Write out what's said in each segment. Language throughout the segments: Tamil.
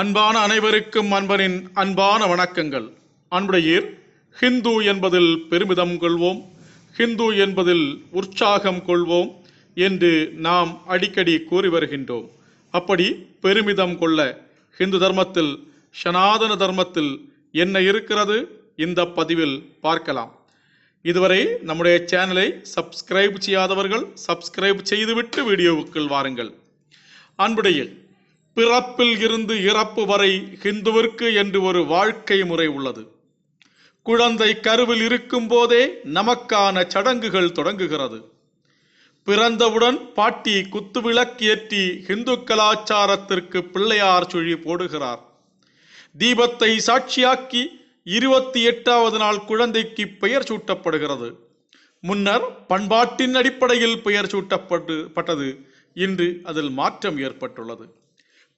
அன்பான அனைவருக்கும் அன்பனின் அன்பான வணக்கங்கள். அன்புடையீர் ஹிந்து என்பதில் பெருமிதம் கொள்வோம் ஹிந்து என்பதில் உற்சாகம் கொள்வோம் என்று நாம் அடிக்கடி கூறி வருகின்றோம். அப்படி பெருமிதம் கொள்ள ஹிந்து தர்மத்தில் சனாதன தர்மத்தில் என்ன இருக்கிறது? இந்த பதிவில் பார்க்கலாம். இதுவரை நம்முடைய சேனலை சப்ஸ்கிரைப் செய்யாதவர்கள் சப்ஸ்கிரைப் செய்துவிட்டு வீடியோவுக்குள் வாருங்கள். அன்புடையில் பிறப்பில் இருந்து இறப்பு வரை ஹிந்துவிற்கு என்று ஒரு வாழ்க்கை முறை உள்ளது. குழந்தை கருவில் இருக்கும் போதே நமக்கான சடங்குகள் தொடங்குகிறது. பிறந்தவுடன் பாட்டி குத்துவிளக்கு ஏற்றி ஹிந்து கலாச்சாரத்திற்கு பிள்ளையார் சுழி போடுகிறார். தீபத்தை சாட்சியாக்கி இருபத்தி எட்டாவது நாள் குழந்தைக்கு பெயர் சூட்டப்படுகிறது. முன்னர் பண்பாட்டின் அடிப்படையில் பெயர் சூட்டப்பட்டு பட்டது. இன்று அதில் மாற்றம் ஏற்பட்டுள்ளது.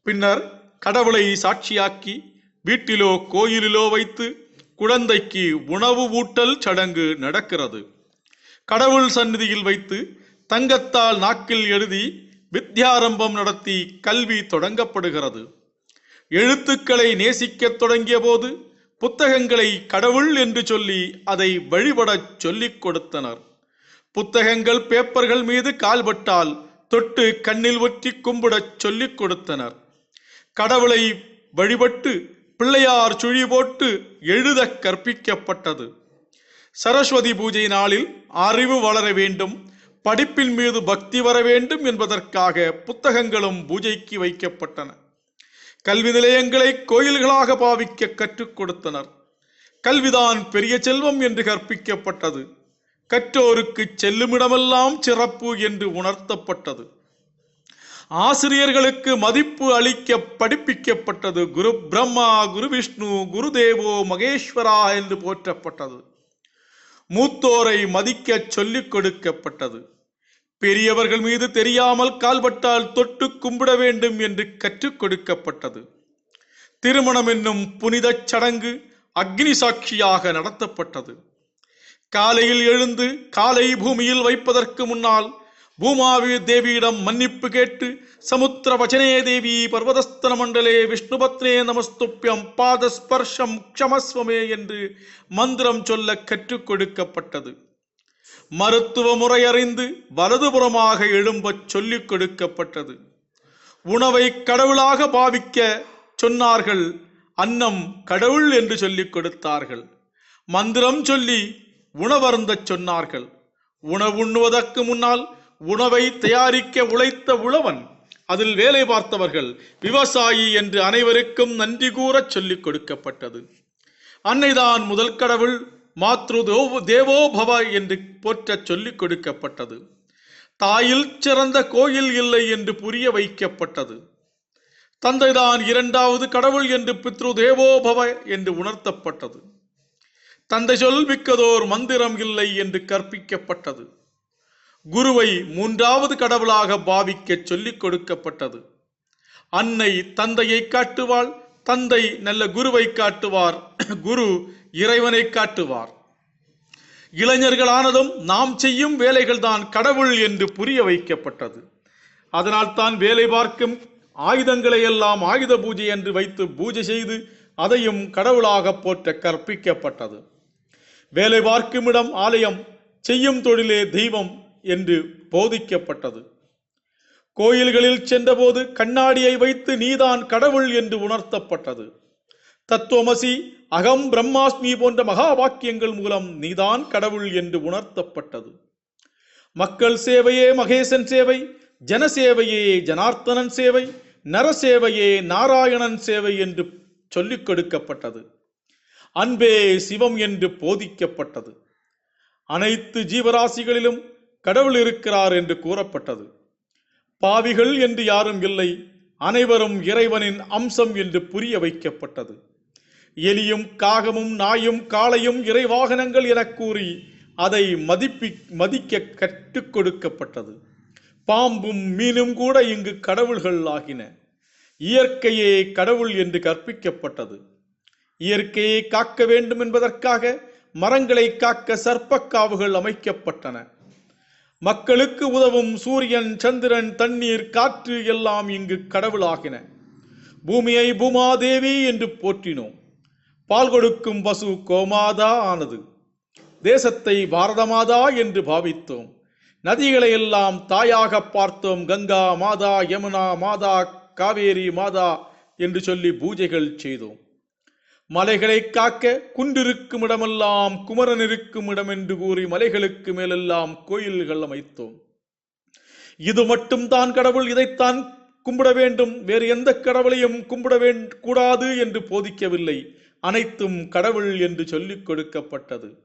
பின்னர் கடவுளை சாட்சியாக்கி வீட்டிலோ கோயிலிலோ வைத்து குழந்தைக்கு உணவு ஊட்டல் சடங்கு நடக்கிறது. கடவுள் சந்நிதியில் வைத்து தங்கத்தால் நாக்கில் எழுதி வித்யாரம்பம் நடத்தி கல்வி தொடங்கப்படுகிறது. எழுத்துக்களை நேசிக்கத் தொடங்கிய போது புத்தகங்களை கடவுள் என்று சொல்லி அதை வழிபடச் சொல்லிக் கொடுத்தனர். புத்தகங்கள் பேப்பர்கள் மீது கால்பட்டால் தொட்டு கண்ணில் ஒற்றி கும்பிடச் சொல்லிக் கொடுத்தனர். கடவுளை வழிபட்டு பிள்ளையார் சுழி போட்டு எழுத கற்பிக்கப்பட்டது. சரஸ்வதி பூஜை நாளில் அறிவு வளர வேண்டும் படிப்பின் மீது பக்தி வர வேண்டும் என்பதற்காக புத்தகங்களும் பூஜைக்கு வைக்கப்பட்டன. கல்வி நிலையங்களை கோயில்களாக பாவிக்க கற்றுக் கொடுத்தனர். கல்விதான் பெரிய செல்வம் என்று கற்பிக்கப்பட்டது. கற்றோருக்கு செல்லுமிடமெல்லாம் சிறப்பு என்று உணர்த்தப்பட்டது. ஆசிரியர்களுக்கு மதிப்பு அளிக்க படிப்பிக்கப்பட்டது. குரு பிரம்மா குரு விஷ்ணு குரு தேவோ மகேஸ்வரா என்று போற்றப்பட்டது. மூத்தோரை மதிக்க சொல்லிக் கொடுக்கப்பட்டது. பெரியவர்கள் மீது தெரியாமல் கால்பட்டால் தொட்டு கும்பிட வேண்டும் என்று கற்றுக் கொடுக்கப்பட்டது. திருமணம் என்னும் புனிதச் சடங்கு அக்னி சாட்சியாக நடத்தப்பட்டது. காலையில் எழுந்து காலை பூமியில் வைப்பதற்கு முன்னால் பூமாவி தேவியிடம் மன்னிப்பு கேட்டு சமுத்திர வச்சனே தேவி பர்வதஸ்தன மண்டலே விஷ்ணுபத்னே நமஸ்துப்பியம் பாத ஸ்பர்ஷம் க்ஷமஸ்வமே என்று மந்திரம் சொல்ல கற்றுக் கொடுக்கப்பட்டது. மருத்துவ முறையறிந்து வலதுபுறமாக எழும்பச் சொல்லிக் கொடுக்கப்பட்டது. உணவை கடவுளாக பாவிக்க சொன்னார்கள் அன்னம் கடவுள் என்று சொல்லிக் கொடுத்தார்கள். மந்திரம் சொல்லி உணவருந்தச் சொன்னார்கள். உணவு உண்ணுவதற்கு முன்னால் உணவை தயாரிக்க உழைத்த உழவன் அதில் வேலை பார்த்தவர்கள் விவசாயி என்று அனைவருக்கும் நன்றி கூறச் சொல்லிக் கொடுக்கப்பட்டது. அன்னைதான் முதல் கடவுள் மாத்ரு தேவோ தேவோபவ என்று போற்ற சொல்லிக் கொடுக்கப்பட்டது. தாயில் சிறந்த கோயில் இல்லை என்று புரிய வைக்கப்பட்டது. தந்தைதான் இரண்டாவது கடவுள் என்று பித்ரு தேவோபவ என்று உணர்த்தப்பட்டது. தந்தை சொல் மிக்கதோர் மந்திரம் இல்லை என்று கற்பிக்கப்பட்டது. குருவை மூன்றாவது கடவுளாக பாவிக்க சொல்லிக் கொடுக்கப்பட்டது. அன்னை தந்தையை காட்டுவாள் தந்தை நல்ல குருவை காட்டுவார் குரு இறைவனை காட்டுவார். இளைஞர்களானதும் நாம் செய்யும் வேலைகள்தான் கடவுள் என்று புரிய வைக்கப்பட்டது. அதனால் தான் வேலை பார்க்கும் ஆயுதங்களை எல்லாம் ஆயுத பூஜை என்று வைத்து பூஜை செய்து அதையும் கடவுளாக போற்ற கற்பிக்கப்பட்டது. வேலை பார்க்கும் இடம் ஆலயம் செய்யும் தொழிலே தெய்வம் என்று போதிக்கப்பட்டது. கோயில்களில் சென்றபோது கண்ணாடியை வைத்து நீதான் கடவுள் என்று உணர்த்தப்பட்டது. தத்துவமசி அகம் பிரம்மாஸ்மி போன்ற மகா வாக்கியங்கள் மூலம் நீதான் கடவுள் என்று உணர்த்தப்பட்டது. மக்கள் சேவையே மகேசன் சேவை ஜனசேவையே ஜனார்த்தனன் சேவை நரசேவையே நாராயணன் சேவை என்று சொல்லிக் கொடுக்கப்பட்டது. அன்பே சிவம் என்று போதிக்கப்பட்டது. அனைத்து ஜீவராசிகளிலும் கடவுள் இருக்கிறார் என்று கூறப்பட்டது. பாவிகள் என்று யாரும் இல்லை அனைவரும் இறைவனின் அம்சம் என்று புரிய வைக்கப்பட்டது. எலியும் காகமும் நாயும் காளையும் இறைவாகனங்கள் என கூறி அதை மதிப்பி மதிக்க கற்றுக் கொடுக்கப்பட்டது. பாம்பும் மீனும் கூட இங்கு கடவுள்கள் ஆகின. இயற்கையே கடவுள் என்று கற்பிக்கப்பட்டது. இயற்கையை காக்க வேண்டும் என்பதற்காக மரங்களை காக்க சர்ப்பக்காவுகள் அமைக்கப்பட்டன. மக்களுக்கு உதவும் சூரியன் சந்திரன் தண்ணீர் காற்று எல்லாம் இங்கு கடவுளாகின. பூமியை பூமாதேவி என்று போற்றினோம். பால் கொடுக்கும் பசு கோமாதா ஆனது. தேசத்தை பாரதமாதா என்று பாவித்தோம். நதிகளை எல்லாம் தாயாக பார்த்தோம். கங்கா மாதா யமுனா மாதா காவேரி மாதா என்று சொல்லி பூஜைகள் செய்தோம். மலைகளை காக்க குன்றிருக்கும் இடமெல்லாம் குமரன் இருக்கும் இடம் என்று கூறி மலைகளுக்கு மேலெல்லாம் கோயில்கள் அமைத்தோம். இது மட்டும் தான் கடவுள் இதைத்தான் கும்பிட வேண்டும். வேறு எந்த கடவுளையும் கும்பிட வேண் கூடாது என்று போதிக்கவில்லை. அனைத்தும் கடவுள் என்று சொல்லிக் கொடுக்கப்பட்டது.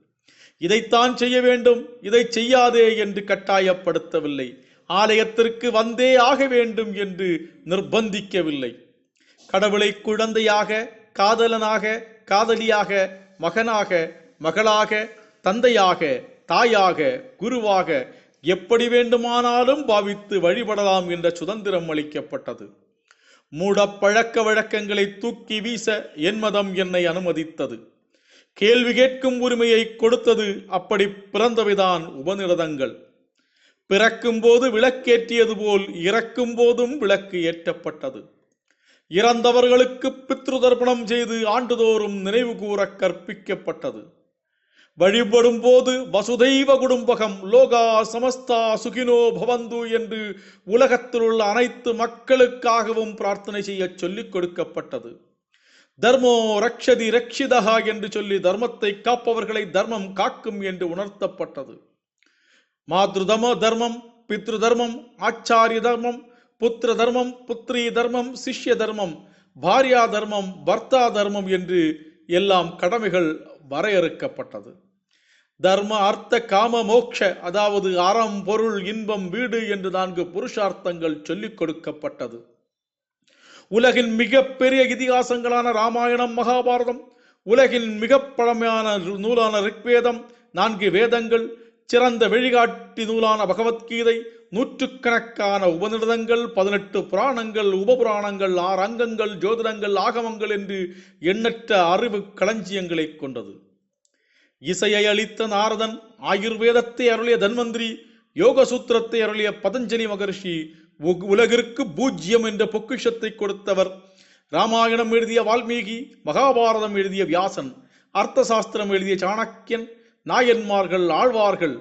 இதைத்தான் செய்ய வேண்டும். இதை செய்யாதே என்று கட்டாயப்படுத்தவில்லை. ஆலயத்திற்கு வந்தே ஆக வேண்டும் என்று நிர்பந்திக்கவில்லை. கடவுளை குழந்தையாக காதலனாக காதலியாக மகனாக மகளாக தந்தையாக தாயாக குருவாக எப்படி வேண்டுமானாலும் பாவித்து வழிபடலாம் என்ற சுதந்திரம் அளிக்கப்பட்டது. மூட பழக்க வழக்கங்களை தூக்கி வீச என் மதம் என்னை அனுமதித்தது. கேள்வி கேட்கும் உரிமையை கொடுத்தது அப்படி பிறந்தவைதான் உபநிடதங்கள். பிறக்கும் போது விளக்கேற்றியது போல் இறக்கும் போதும் விளக்கு ஏற்றப்பட்டது. இறந்தவர்களுக்கு பித்ரு தர்ப்பணம் செய்து ஆண்டுதோறும் நினைவு கூற கற்பிக்கப்பட்டது. வழிபடும் போது வசுதைவ குடும்பகம் லோகா சமஸ்தா சுகினோ பவந்து என்று உலகத்தில் உள்ள அனைத்து மக்களுக்காகவும் பிரார்த்தனை செய்ய சொல்லிக் கொடுக்கப்பட்டது. தர்மோ ரக்ஷதி ரக்ஷிதா என்று சொல்லி தர்மத்தை காப்பவர்களை தர்மம் காக்கும் என்று உணர்த்தப்பட்டது. மாத்ருதம தர்மம் பித்ரு தர்மம் ஆச்சாரிய தர்மம் புத்திர தர்மம் புத்ரி தர்மம் சிஷ்ய தர்மம் பாரியா தர்மம் பர்த்தா தர்மம் என்று எல்லாம் கடமைகள் வரையறுக்கப்பட்டது. தர்ம அர்த்த காம மோக்ஷ அதாவது அறம் பொருள் இன்பம் வீடு என்று நான்கு புருஷார்த்தங்கள் சொல்லிக் கொடுக்கப்பட்டது. உலகின் மிகப்பெரிய இதிகாசங்களான ராமாயணம் மகாபாரதம் உலகின் மிக பழமையான நூலான ரிக்வேதம் நான்கு வேதங்கள் சிறந்த வழிகாட்டி நூலான பகவத்கீதை நூற்றுக்கணக்கான உபநிடதங்கள் பதினெட்டு புராணங்கள் உபபுராணங்கள் ஆறு அங்கங்கள் ஜோதிடங்கள் ஆகமங்கள் என்று எண்ணற்ற அறிவு களஞ்சியங்களை கொண்டது. இசையை அளித்த நாரதன் ஆயுர்வேதத்தை அருளிய தன்வந்திரி யோக சூத்திரத்தை அருளிய பதஞ்சலி மகர்ஷி உ- உலகிற்கு பூஜ்யம் என்ற பொக்கிஷத்தை கொடுத்தவர். ராமாயணம் எழுதிய வால்மீகி மகாபாரதம் எழுதிய வியாசன் அர்த்த சாஸ்திரம் எழுதிய சாணக்கியன் நாயன்மார்கள் ஆழ்வார்கள்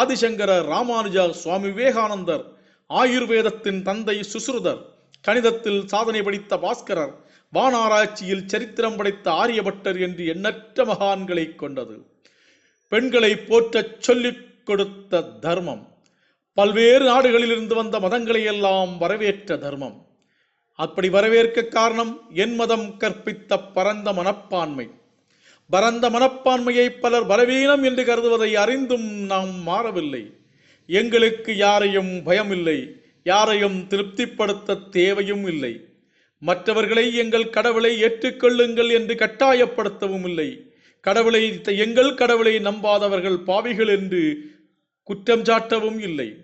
ஆதிசங்கர ராமானுஜா சுவாமி விவேகானந்தர் ஆயுர்வேதத்தின் தந்தை சுசுருதர் கணிதத்தில் சாதனை படித்த பாஸ்கரர் வானாராய்ச்சியில் சரித்திரம் படைத்த ஆரியபட்டர் என்று எண்ணற்ற மகான்களை கொண்டது. பெண்களை போற்றச் சொல்லிக் கொடுத்த தர்மம் பல்வேறு நாடுகளிலிருந்து வந்த மதங்களை எல்லாம் வரவேற்ற தர்மம். அப்படி வரவேற்க காரணம் என் மதம் கற்பித்த பரந்த மனப்பான்மை. பரந்த மனப்பான்மையை பலர் பலவீனம் என்று கருதுவதை அறிந்தும் நாம் மாறவில்லை. எங்களுக்கு யாரையும் பயமில்லை. யாரையும் திருப்திப்படுத்த தேவையும் இல்லை. மற்றவர்களை எங்கள் கடவுளை ஏற்றுக்கொள்ளுங்கள் என்று கட்டாயப்படுத்தவும் இல்லை. கடவுளை எங்கள் கடவுளை நம்பாதவர்கள் பாவிகள் என்று குற்றம் சாட்டவும் இல்லை.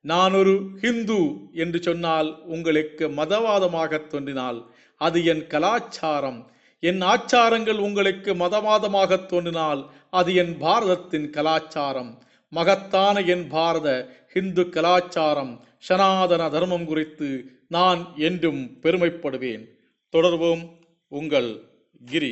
நான் ஒரு ஹிந்து என்று சொன்னால் உங்களுக்கு மதவாதமாக தோன்றினால் அது என் கலாச்சாரம். என் ஆச்சாரங்கள் உங்களுக்கு மதவாதமாக தோன்றினால் அது என் பாரதத்தின் கலாச்சாரம். மகத்தான என் பாரத ஹிந்து கலாச்சாரம். சனாதன தர்மம் குறித்து நான் என்றும் பெருமைப்படுவேன். தொடர்வோம் உங்கள் கிரி.